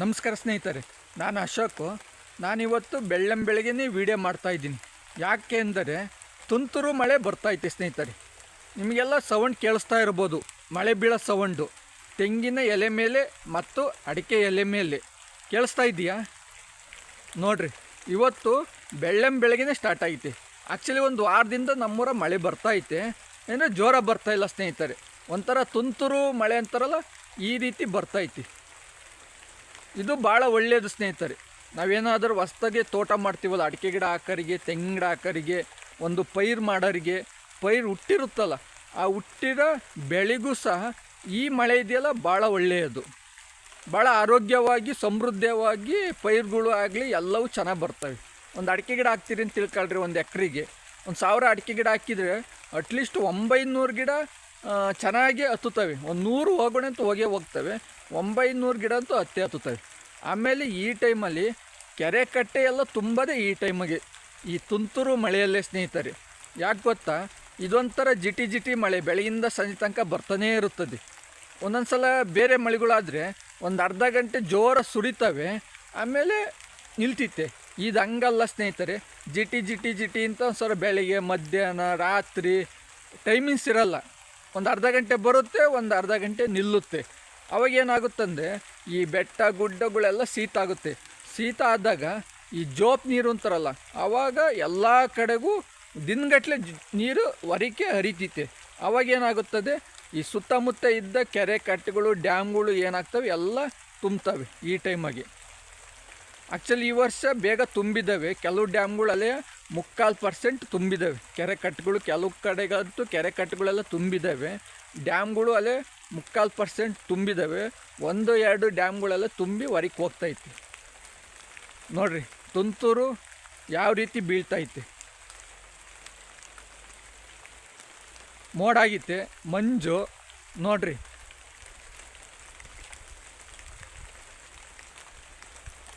ನಮಸ್ಕಾರ ಸ್ನೇಹಿತರೆ, ನಾನು ಅಶೋಕು. ನಾನಿವತ್ತು ಬೆಳ್ಳಂ ಬೆಳಗ್ಗೆನೇ ವಿಡಿಯೋ ಮಾಡ್ತಾಯಿದ್ದೀನಿ ಯಾಕೆ ಅಂದರೆ, ತುಂತುರು ಮಳೆ ಬರ್ತಾಯಿತ್ತು ಸ್ನೇಹಿತರೆ. ನಿಮಗೆಲ್ಲ ಸೌಂಡ್ ಕೇಳಿಸ್ತಾ ಇರ್ಬೋದು. ಮಳೆ ಬೀಳೋ ಸೌಂಡು. ತೆಂಗಿನ ಎಲೆ ಮೇಲೆ ಮತ್ತು ಅಡಿಕೆ ಎಲೆ ಮೇಲೆ. ಕೇಳಿಸ್ತಾ ಇದೆಯಾ ನೋಡ್ರಿ, ಇವತ್ತು ಬೆಳ್ಳಂ ಬೆಳಗ್ಗೆನೇ ಸ್ಟಾರ್ಟ್ ಆಗೈತೆ. ಆ್ಯಕ್ಚುಲಿ ಒಂದು ವಾರದಿಂದ ನಮ್ಮೂರ ಮಳೆ ಬರ್ತಾಯಿತ್ತೆ ಏನೋ ಜೋರ ಬರ್ತಾ ಇಲ್ಲ ಸ್ನೇಹಿತರೆ. ಒಂಥರ ತುಂತುರು ಮಳೆ ಅಂತಾರಲ್ಲ, ಈ ರೀತಿ ಬರ್ತೈತಿ ಇದು ಭಾಳ ಒಳ್ಳೆಯದು ಸ್ನೇಹಿತರೆ. ನಾವೇನಾದರೂ ಹೊಸ್ದಾಗಿ ತೋಟ ಮಾಡ್ತೀವಲ್ಲ, ಅಡಿಕೆ ಗಿಡ ಹಾಕೋರಿಗೆ, ತೆಂಗಿನ ಗಿಡ ಹಾಕೋರಿಗೆ, ಒಂದು ಪೈರು ಮಾಡೋರಿಗೆ, ಪೈರು ಹುಟ್ಟಿರುತ್ತಲ್ಲ, ಆ ಹುಟ್ಟಿದ ಬೆಳೆಗೂ ಸಹ ಈ ಮಳೆ ಇದೆಯಲ್ಲ ಭಾಳ ಒಳ್ಳೆಯದು. ಭಾಳ ಆರೋಗ್ಯವಾಗಿ, ಸಮೃದ್ಧವಾಗಿ ಪೈರುಗಳು ಆಗಲಿ ಎಲ್ಲವೂ ಚೆನ್ನಾಗಿ ಬರ್ತವೆ. ಒಂದು ಅಡಿಕೆ ಗಿಡ ಹಾಕ್ತೀರಿ ಅಂತ ತಿಳ್ಕೊಳ್ರಿ ಒಂದು ಎಕ್ರಿಗೆ. ಒಂದು ಸಾವಿರ ಅಡಿಕೆ ಗಿಡ ಹಾಕಿದರೆ ಅಟ್ಲೀಸ್ಟ್ ಒಂಬೈನೂರು ಗಿಡ ಚೆನ್ನಾಗಿ ಹತ್ತುತ್ತವೆ. ಒಂದು ನೂರು ಹೋಗೋಣ ಅಂತ ಹೋಗೇ ಹೋಗ್ತವೆ. ಒಂಬೈನೂರು ಗಿಡ ಅಂತೂ ಹತ್ತೇ ಹತ್ತುತ್ತವೆ. ಆಮೇಲೆ ಈ ಟೈಮಲ್ಲಿ ಕೆರೆ ಕಟ್ಟೆ ಎಲ್ಲ ತುಂಬದೇ ಈ ಟೈಮಿಗೆ. ಈ ತುಂತುರು ಮಳೆಯಲ್ಲೇ ಸ್ನೇಹಿತರೆ. ಯಾಕೆ ಗೊತ್ತಾ? ಇದೊಂಥರ ಜಿಟಿ ಜಿಟಿ ಮಳೆ ಬೆಳಗಿಂದ ಸಂಜೆ ತನಕ ಬರ್ತಾನೇ ಇರುತ್ತದೆ. ಒಂದೊಂದು ಸಲ ಬೇರೆ ಮಳೆಗಳಾದರೆ ಒಂದು ಅರ್ಧ ಗಂಟೆ ಜೋರ ಸುರಿತವೆ. ಆಮೇಲೆ ನಿಲ್ತಿತ್ತೆ. ಇದು ಹಂಗಲ್ಲ ಸ್ನೇಹಿತರೆ. ಜಿಟಿ ಜಿಟಿ ಜಿಟಿ ಅಂತ ಒಂದು ಸಲ ಬೆಳಗ್ಗೆ, ಮಧ್ಯಾಹ್ನ, ರಾತ್ರಿ ಟೈಮಿಂಗ್ಸ್ ಇರಲ್ಲ. ಒಂದು ಅರ್ಧ ಗಂಟೆ ಬರುತ್ತೆ, ಒಂದು ಅರ್ಧ ಗಂಟೆ ನಿಲ್ಲುತ್ತೆ. ಅವಾಗ ಏನಾಗುತ್ತಂದರೆ, ಈ ಬೆಟ್ಟ ಗುಡ್ಡಗಳೆಲ್ಲ ಶೀತ ಆಗುತ್ತೆ. ಶೀತ ಆದಾಗ ಈ ಜೋಪ್ ನೀರು ಅಂತಾರಲ್ಲ ಆವಾಗ ಎಲ್ಲ ಕಡೆಗೂ ದಿನಗಟ್ಟಲೆ ನೀರು ಹೊರಕೆ ಹರಿತೈತೆ. ಅವಾಗ ಏನಾಗುತ್ತದೆ, ಈ ಸುತ್ತಮುತ್ತ ಇದ್ದ ಕೆರೆ ಕಟ್ಟೆಗಳು, ಡ್ಯಾಮ್ಗಳು ಏನಾಗ್ತವೆ, ಎಲ್ಲ ತುಂಬ್ತವೆ ಈ ಟೈಮಾಗೆ. ಆ್ಯಕ್ಚುಲಿ ಈ ವರ್ಷ ಬೇಗ ತುಂಬಿದ್ದಾವೆ ಕೆಲವು ಡ್ಯಾಮ್ಗಳಲ್ಲೇ ಮುಕ್ಕಾಲು ಪರ್ಸೆಂಟ್ ತುಂಬಿದ್ದಾವೆ ಕೆರೆ ಕಟ್ಟುಗಳು ಕೆಲವು ಕಡೆಗಂತೂ ಕೆರೆ ಕಟ್ಟುಗಳೆಲ್ಲ ತುಂಬಿದ್ದಾವೆ ಡ್ಯಾಮ್ಗಳು ಅಲ್ಲೇ ಮುಕ್ಕಾಲು ಪರ್ಸೆಂಟ್ ತುಂಬಿದ್ದಾವೆ ಒಂದು, ಎರಡು ಡ್ಯಾಮ್ಗಳೆಲ್ಲ ತುಂಬಿ ಹೊರಗೆ ಹೋಗ್ತೈತಿ. ನೋಡ್ರಿ, ತುಂತೂರು ಯಾವ ರೀತಿ ಬೀಳ್ತೈತೆ. ಮೋಡಾಗಿತ್ತೆ ಮಂಜು, ನೋಡ್ರಿ.